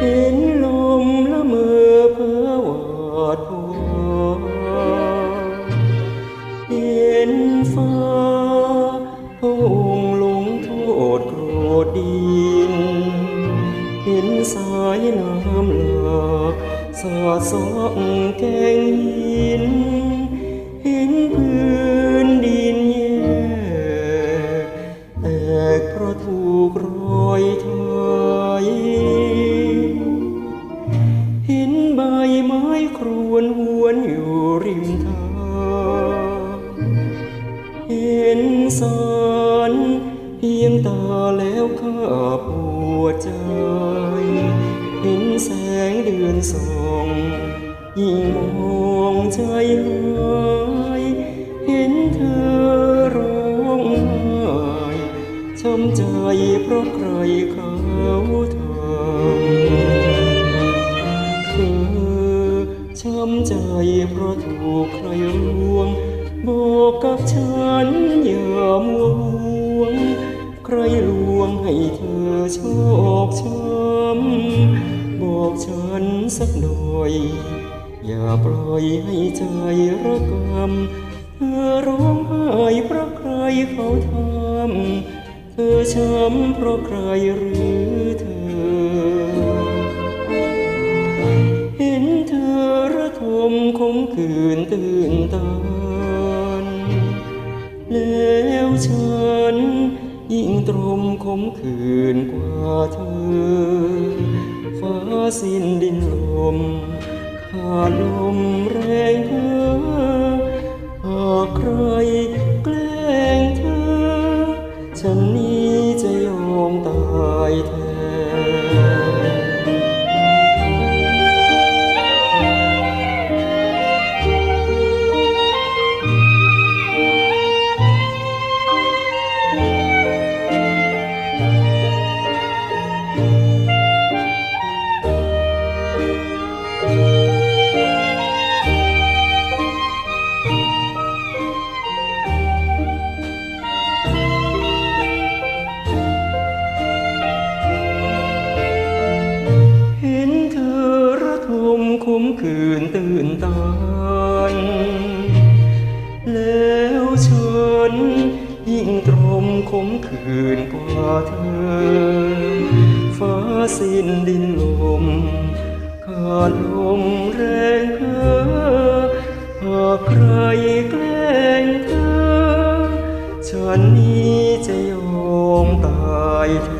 เห็นลมละเมอเพ้อวอดหัวเห็นฟ้าพรงค์ลงโทษโกรธดิน เห็นสายน้ำหลากสอสองแกงหิน เห็นพื้นดินแย่แตกเพราะถูกรอยถอย ไม้ครวนหวนอยู่ริมทางเห็นสารเพียงตาแล้วข้าปวดใจ เห็นแสงเดือนส่องยิ่งมองใจหายเห็นเธอร้องไห้ช้ำใจเพราะใครเขา กใครลวงบอกกับฉันอย่ามัวห่วง ใครลวงให้เธอชอกช้ำบอกฉันสักหน่อย อย่าปล่อยให้ใจระกำเธอร้องไห้เพราะใครเขาทำเธอช้ำเพราะใครหรือเธอ ฉัน ยิ่งตรมคมคืนกว่าเธอ ฟ้าสิ้นดินลม ขาดลมแรงเธอ มคมคืนตื่นตานแล้วฉันยิ่งตรมคมคืนกว่าเธอ ฟ้าสิ้นดินลม ขาดลมแรงเธอหากใครแกล้งเธอ ฉันนี้จะยอมตายแท